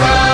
Hurrah!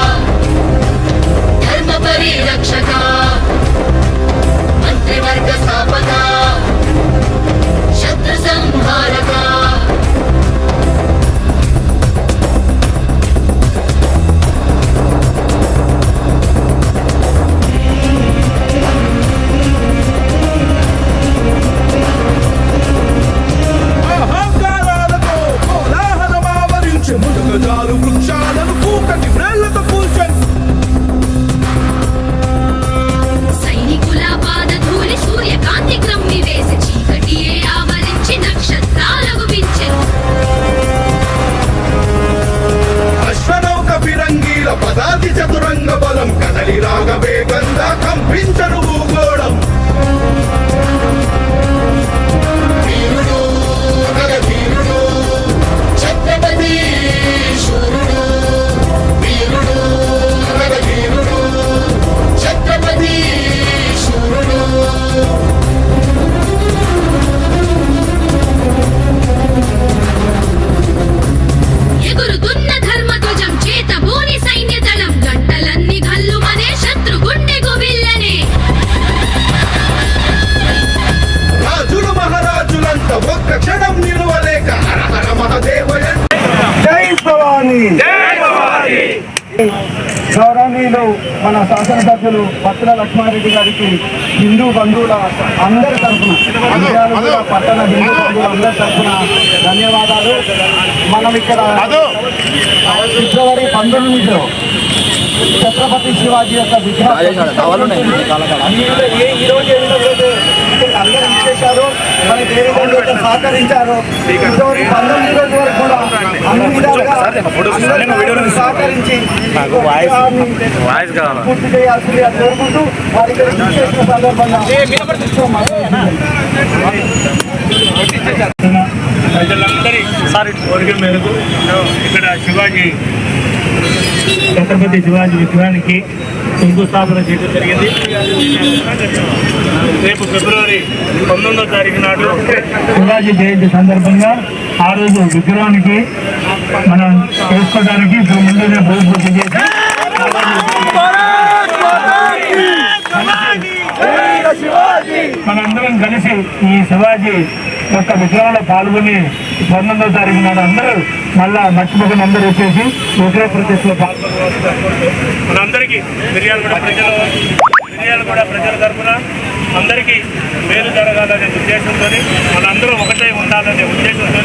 రాగ వేగంగా కంపించను మన శాసనసభ్యులు పత్ర లక్ష్మారెడ్డి గారికి హిందూ బంధువుల అందరి తరఫున పట్టణ హిందూ బంధువుల అందరి తరఫున ధన్యవాదాలు. మనం ఇక్కడ ఫిబ్రవరి పంతొమ్మిదిలో ఛత్రపతి శివాజీ యొక్క విగ్రహం అందులో ఏ ఈ రోజు ఎన్నో రోజు ఇక్కడికి అందరూ ఇచ్చేశారు. మనకి ఏ విధంగా అయితే సహకరించారు ఫిబ్రవరి పంతొమ్మిది రోజు వరకు కూడా అన్ని విధాలుగా అందరూ సహకరించి వాయిస్ కావాలా. పూర్తి చేయాల్సింది అని కోరుకుంటూ వారి ఇక్కడ ఇచ్చేసిన సందర్భంగా ప్రజలందరి కోరిక మేరకు ఇక్కడ శివాజీ ఛత్రపతి శివాజీ విగ్రహానికి శంకుస్థాపన చేయడం జరిగింది. రేపు ఫిబ్రవరి పంతొమ్మిదో తారీఖు నాడు శివాజీ జయంతి సందర్భంగా ఆ రోజు విగ్రహానికి మనం చేసుకోవడానికి ఇప్పుడు భూమి పూజ చేసి మనందరం కలిసి ఈ శివాజీ యొక్క విగ్రహంలో పాల్గొని పంతొమ్మిదో తారీఖు నాడు అందరూ మళ్ళా మర్చిపోకుండా అందరూ వచ్చేసి విగ్రహ ప్రతిష్టలో పాల్గొనవలసిందిగా మనందరికీ మిర్యాలగూడ ప్రజల ప్రజల తరఫున అందరికీ మేలు జరగాలనే ఉద్దేశంతో మనందరూ ఒకటే ఉండాలనే ఉద్దేశంతో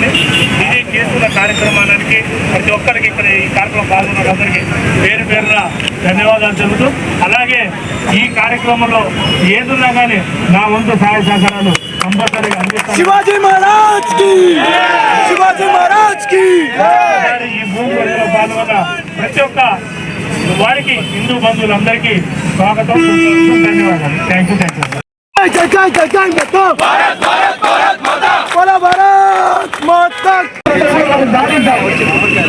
ఇది చేస్తున్న కార్యక్రమానికి ప్రతి ఒక్కరికి ఇక్కడ ఈ కార్యక్రమం పాల్గొన్న అందరికీ పేరు పేరున ధన్యవాదాలు చెబుతూ అలాగే ఈ కార్యక్రమంలో ఏదున్నా కానీ నా వంతు సహాయ సహకారాలు కంపల్సరీగా శివాజీ మహారాజ్కి శివాజీ మహారాజ్కి ఈ భూమి పూజలో పాల్గొన్న ప్రతి ఒక్క వారికి హిందూ బంధువులందరికీ స్వాగతం సుస్వాగతం, ధన్యవాదాలు. థ్యాంక్ యూ థ్యాంక్ యూ జై జై జై జై మొత్తం భారత్ భారత్ భారత్ మాతా బోలో భారత్ మాతా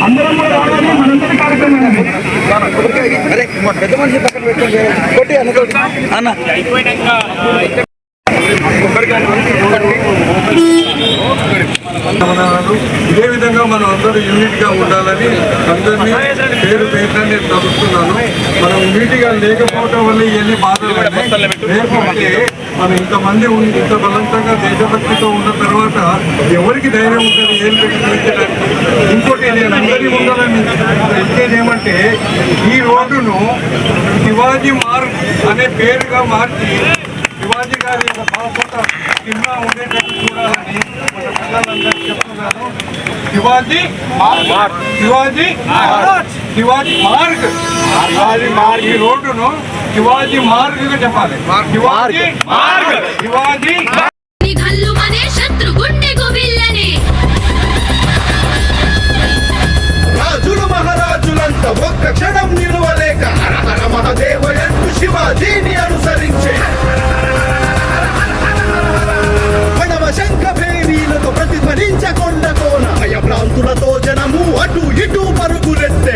అందరం కూడా రావాలి మనందరి కార్యక్రమం ఇది. మనలు ఇదే విధంగా మనం అందరూ యూనిట్గా ఉండాలని అందరినీ పేరు పేరున నేను తలుస్తున్నాను మనం యూనిట్గా లేకపోవడం వల్ల ఇవన్నీ బాధలు లేకపోతే మనం ఇంతమంది ఇంత బలవంతంగా దేశభక్తితో ఉన్న తర్వాత ఎవరికి ధైర్యం ఉంటుంది ఏం పెట్టి ఇంకోటి నేను అందరినీ ఉండాలని చెప్పేది ఏమంటే ఈ రోడ్డును శివాజీ మార్గ్ అనే పేరుగా మార్చి శివాజీ గారి చిన్న ఉండేటట్టు చూడాలని చెప్తున్నాను. శివాజీ మార్గ్. శివాజీ మార్గ్. శివాజీ మార్గ్. శివాజీ మార్గ్. ఈ రోడ్డును శివాజీ మార్గ్. గా చెప్పాలి శివాజీ మార్గ్. శివాజీ గల్లుమనే శత్రు గుండె గుబిల్లనే. రాజులు మహారాజులంత ఒక్క క్షణం నిలువలేక హర హర మహదేవయంతు శివాజీని అనుసరించే. ప్రతిధ్వనించకొండ కోన భయభ్రాంతులతో జనము అటు ఇటు పరుగులెత్తే.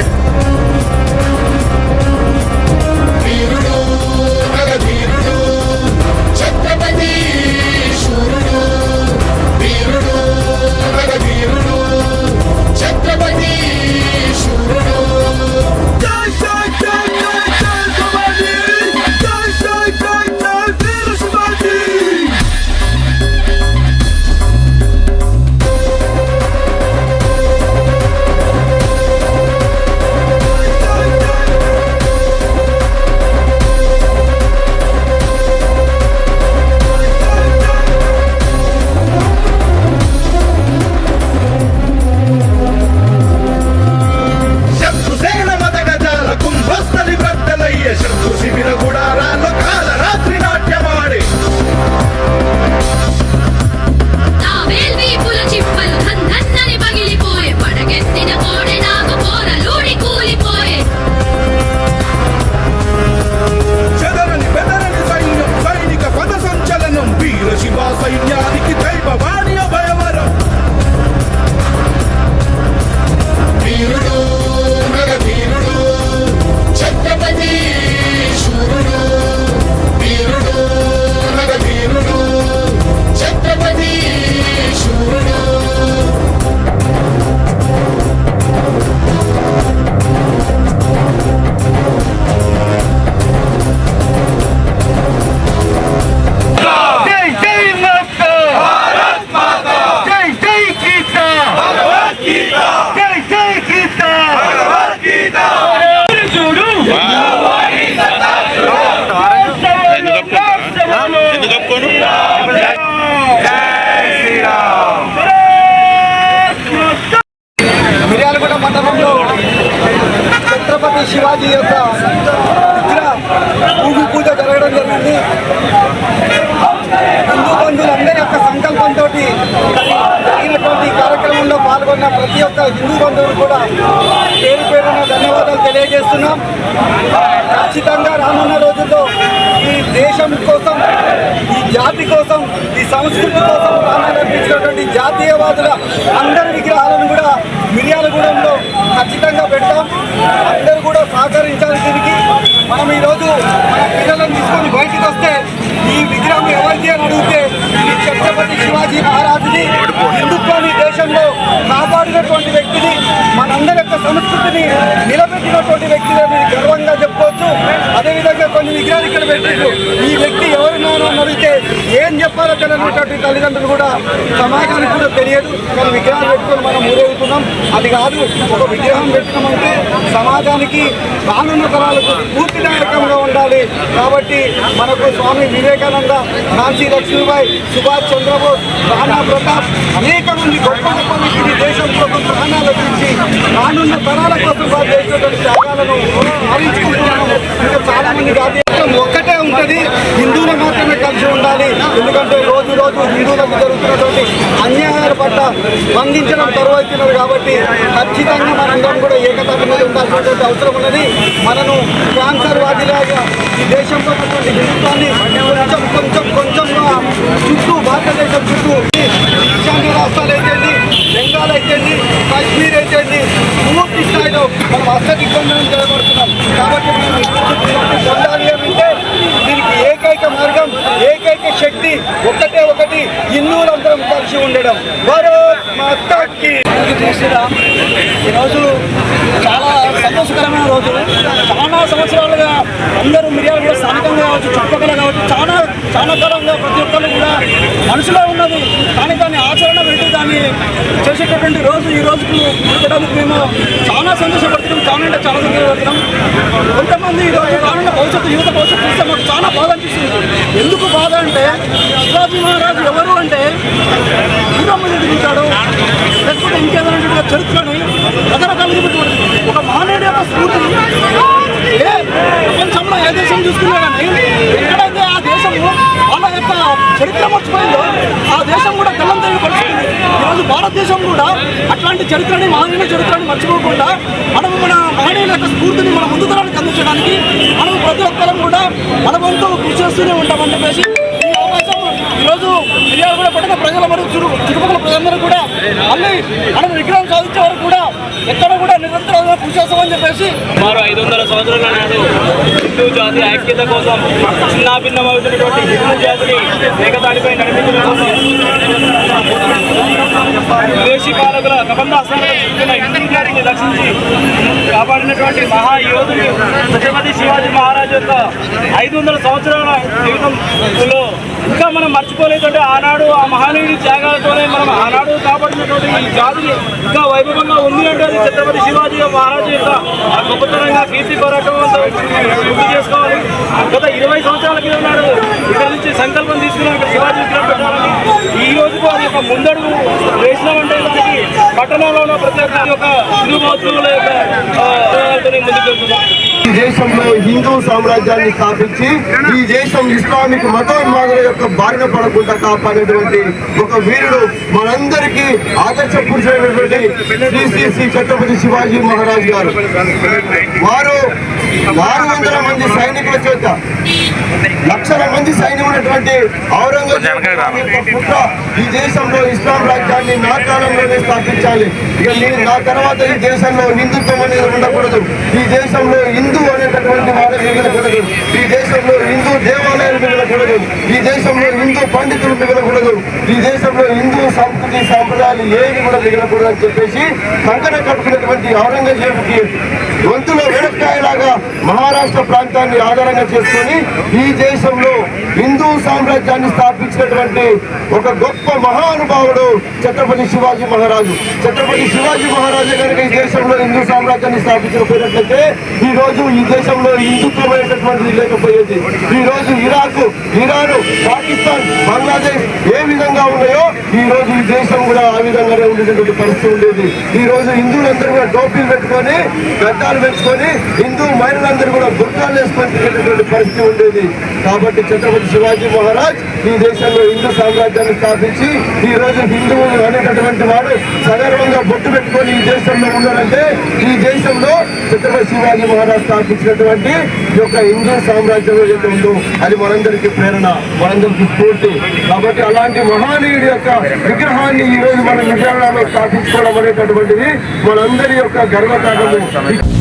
శివాజీ యొక్క విగ్రహ. పూజ పూజ జరగడం జరిగింది. హిందూ బంధువులందరి యొక్క సంకల్పంతో జరిగినటువంటి కార్యక్రమంలో పాల్గొన్న ప్రతి ఒక్క హిందూ బంధువులు కూడా పేరు పేరున ధన్యవాదాలు తెలియజేస్తున్నాం. ఖచ్చితంగా రానున్న రోజుల్లో ఈ దేశం కోసం ఈ జాతి కోసం ఈ సంస్కృతి కోసం ప్రాణాలు అర్పించినటువంటి జాతీయవాదుల అందరి విగ్రహాలను కూడా మిర్యాలగూడెంలో ఖచ్చితంగా పెడతాం. అందరూ కూడా సహకరించాలి దీనికి. మనం ఈరోజు మన పిల్లలను తీసుకొని బయటికి వస్తే ఈ విగ్రహం ఎవరిది అని అడిగితే ఈ ఛత్రపతి శివాజీ మహారాజుని హిందుత్వాన్ని దేశంలో కాపాడినటువంటి వ్యక్తిని మనందరి యొక్క సంస్కృతిని నిలబెట్టినటువంటి వ్యక్తిని గర్వంగా చెప్పుకోవచ్చు. అదేవిధంగా కొన్ని విగ్రహాలు ఇక్కడ పెట్టారు ఈ వ్యక్తి ఎవరున్నారో అని అడిగితే ఏం చెప్పాలో తెలియనటువంటి తల్లిదండ్రులు కూడా సమాజానికి కూడా తెలియదు. కానీ విగ్రహాలు పెట్టుకొని మనం ఊరేగుతున్నాం. అది కాదు ఒక విగ్రహం పెట్టినామంటే సమాజానికి రానున్న తరాలకు స్ఫూర్తిదాయకంగా ఉండాలి. కాబట్టి మనకు స్వామి వివేకానంద ఝాన్సీ లక్ష్మీబాయి సుభాష్ చంద్రబోస్ రాణా ప్రతాప్ అనేక మంది గొప్ప గొప్ప వ్యక్తులు ఈ దేశం కోసం ప్రాణాలు అర్పించి రానున్న తరాల కోసం వారు చేసినటువంటి త్యాగాలను స్మరించుకుంటున్నాము ఇంకా చాలా మంది ఒక్కటే ఉంటుంది. హిందువులు మాత్రమే కలిసి ఉండాలి. ఎందుకంటే రోజు రోజు హిందువులకు జరుగుతున్నటువంటి అన్యాయాల పట్ల స్పందించడం తరువైతున్నది కాబట్టి ఖచ్చితంగా మనందరం కూడా ఏకతాటి మీద ఉండాల్సినటువంటి అవసరం ఉన్నది. మనను క్యాన్సర్ వాదిలాగా ఈ దేశంలో ఉన్నటువంటి హిందుత్వాన్ని కొంచెం కొంచెం కొంచెంగా చుట్టూ భారతదేశం చుట్టూ ఈశాన్య రాష్ట్రాలు అయితేంది బెంగాల్ అయితేంది కాశ్మీర్ అయితేంది పూర్తి స్థాయిలో మనం అసలు ఇబ్బంది కాబట్టి మనం ఈ పొందాలి అని అంటే దీనికి ఏకైక మార్గం ఏకైక ఒకటే ఒకటి హిందువులందరం కలిసి ఉండడం. భారత్ మాతాకి. ఈరోజు చాలా సంతోషకరమైన రోజు. చాలా సంవత్సరాలుగా అందరూ మిర్యాలు కూడా స్థానికంగా కావచ్చు చుట్టుపక్కల కావచ్చు చాలా చాలా కాలంగా ప్రతి ఒక్కరు కూడా మనసులో ఉన్నది. కానీ దాన్ని ఆచరణ పెట్టి దాన్ని చేసేటటువంటి రోజు ఈ రోజుకు పుట్టడానికి మేము చాలా సంతోషపడుతున్నాం. చాలా అంటే చాలా సంతోషపడుతున్నాం. కొంతమంది ఈరోజు రోజు భవిష్యత్తు యువత భవిష్యత్తు చూస్తే మాకు చాలా బాధ అనిపిస్తుంది. ఎందుకు బాధ అంటే శివాజీ మహారాజు ఎవరు అంటే శ్రీరాముడు మీద లేకపోతే ఇంకేదైనా చరిత్రని రకరకాల ఒక మానేడు యొక్క స్ఫూర్తి. ఏ ప్రపంచంలో ఏ దేశం చూసుకున్నా కానీ ఎక్కడైతే ఆ దేశము వాళ్ళ యొక్క చరిత్ర మర్చిపోయిందో ఆ దేశం కూడా గల్లం తిరిగి పడుతుంది ఈరోజు భారతదేశం కూడా అట్లాంటి చరిత్రని మహనీయుల చరిత్రని మర్చిపోకుండా మనం మన మహనీయుల యొక్క స్ఫూర్తిని మన ముందు తరానికి అందించడానికి మనం ప్రతి ఒక్కరం కూడా మన వంతు కృషి చేస్తూనే ఉంటామని చెప్పేసి ఈ అవకాశం ఈరోజు ఫిర్యాదు కూడా పట్టిన ప్రజల మరియు చురు చుట్టుపక్కల ప్రజలందరూ కూడా మళ్ళీ మనం విగ్రహం సాధించే వరకు కూడా ఎక్కడ కూడా నిరంతరం కృషి చేస్తామని చెప్పేసి సుమారు ఐదు వందల సంవత్సరాల నాడు హిందూ జాతి ఐక్యత కోసం చిన్నాభిన్నమవుతున్నటువంటి హిందూ జాతిని ఏకతాటిపై నడిపించడం కోసం విదేశీ పాలకుల కబంధాస్తాలను చుట్టిన హిందూ జాతిని రక్షించి కాపాడినటువంటి మహాయోధుడు ఛత్రపతి శివాజీ మహారాజ్ యొక్క ఐదు వందల సంవత్సరాల జీవితంలో ఇంకా మనం మర్చిపోలేదంటే ఆనాడు ఆ మహానీయుడి త్యాగాలతోనే మనం ఆనాడు కాపాడినటువంటి ఈ జాతిని ఇంకా వైభవంగా ఉంది అంటే అది ఛత్రపతి శివాజీ మహారాజు యొక్క ఆ గొప్పతనంగా కీర్తి పోరాటం గుర్తు చేసుకోవాలి. గత ఇరవై సంవత్సరాల కింద నాడు ఇక్కడ నుంచి సంకల్పం తీసుకున్నాం ఇక్కడ శివాజీ విగ్రహం పెట్టాలని. ఈ రోజుకు అది ఒక ముందడుగు వేసినామంటే దానికి పట్టణంలో ఉన్న ప్రతి ఒక్క యొక్క హిందూ యొక్క ఆ, ముందుకు వెళ్తున్నాం. ఈ దేశంలో హిందూ సామ్రాజ్యాన్ని స్థాపించి ఈ దేశం ఇస్లామిక్ మతోన్మాదుల యొక్క బారిన పడకుండా కాపాడేటువంటి ఒక వీరుడు మనందరికీ ఆదర్శ పురుషుడైనటువంటి శ్రీ శ్రీ శ్రీ ఛత్రపతి శివాజీ మహారాజ్ గారు. వారు ఆరు వందల మంది సైనికుల చేత లక్షల మంది సైన్యమైనటువంటి ఔరంగజేబు ఈ దేశంలో ఇస్లాం రాజ్యాన్ని నా కాలంలోనే స్థాపించాలి. ఇక నేను నా తర్వాత ఈ దేశంలో హిందుత్వం అనేది ఉండకూడదు. ఈ దేశంలో హిందూ అనేటటువంటి వారు మిగలకూడదు ఈ దేశంలో హిందూ దేవాలయాలు మిగలకూడదు ఈ దేశంలో హిందూ పండితులు మిగలకూడదు ఈ దేశంలో హిందూ సంస్కృతి సాంప్రదాయాలు ఏవి కూడా మిగలకూడదు అని చెప్పేసి కంకణ కట్టుకున్నటువంటి ఔరంగజేబుకి గొంతులో వెనక్కాయలాగా మహారాష్ట్ర ప్రాంతాన్ని ఆధారంగా చేసుకొని ఈ దేశంలో హిందూ సామ్రాజ్యాన్ని స్థాపించినటువంటి ఒక గొప్ప మహానుభావుడు ఛత్రపతి శివాజీ మహారాజు. ఛత్రపతి శివాజీ మహారాజు కనుక ఈ దేశంలో హిందూ సామ్రాజ్యాన్ని స్థాపించకపోయినట్లయితే ఈ రోజు ఈ దేశంలో హిందుత్వమైనటువంటిది లేకపోయేది. ఈ రోజు ఇరాక్ ఇరాన్ పాకిస్తాన్ బంగ్లాదేశ్ ఏ విధంగా ఉన్నాయో ఈ రోజు ఈ దేశం కూడా ఆ విధంగానే ఉండేటువంటి పరిస్థితి ఉండేది. ఈ రోజు హిందువులందరూ కూడా టోపీలు పెట్టుకొని గడ్డాలు పెట్టుకొని హిందూ మహిళలందరూ కూడా గుర్తాలు వేసుకొని తిరిగేటటువంటి పరిస్థితి ఉండేది. కాబట్టి ఛత్రపతి శివాజీ మహారాజ్ ఈ దేశంలో హిందూ సామ్రాజ్యాన్ని స్థాపించి ఈ రోజు హిందువులు అనేటటువంటి వాడు సగర్వంగా బొట్టు పెట్టుకొని ఈ దేశంలో ఉన్నారంటే ఈ దేశంలో ఛత్రపతి శివాజీ మహారాజ్ స్థాపించినటువంటి ఈ యొక్క హిందూ సామ్రాజ్యం ఏదైతే ఉందో అది మనందరికీ ప్రేరణ మనందరికీ స్ఫూర్తి. కాబట్టి అలాంటి మహానీయుడి యొక్క విగ్రహాన్ని ఈ రోజు మన విజయవాడలో స్థాపించుకోవడం అనేటటువంటిది మనందరి యొక్క గర్వకారణము.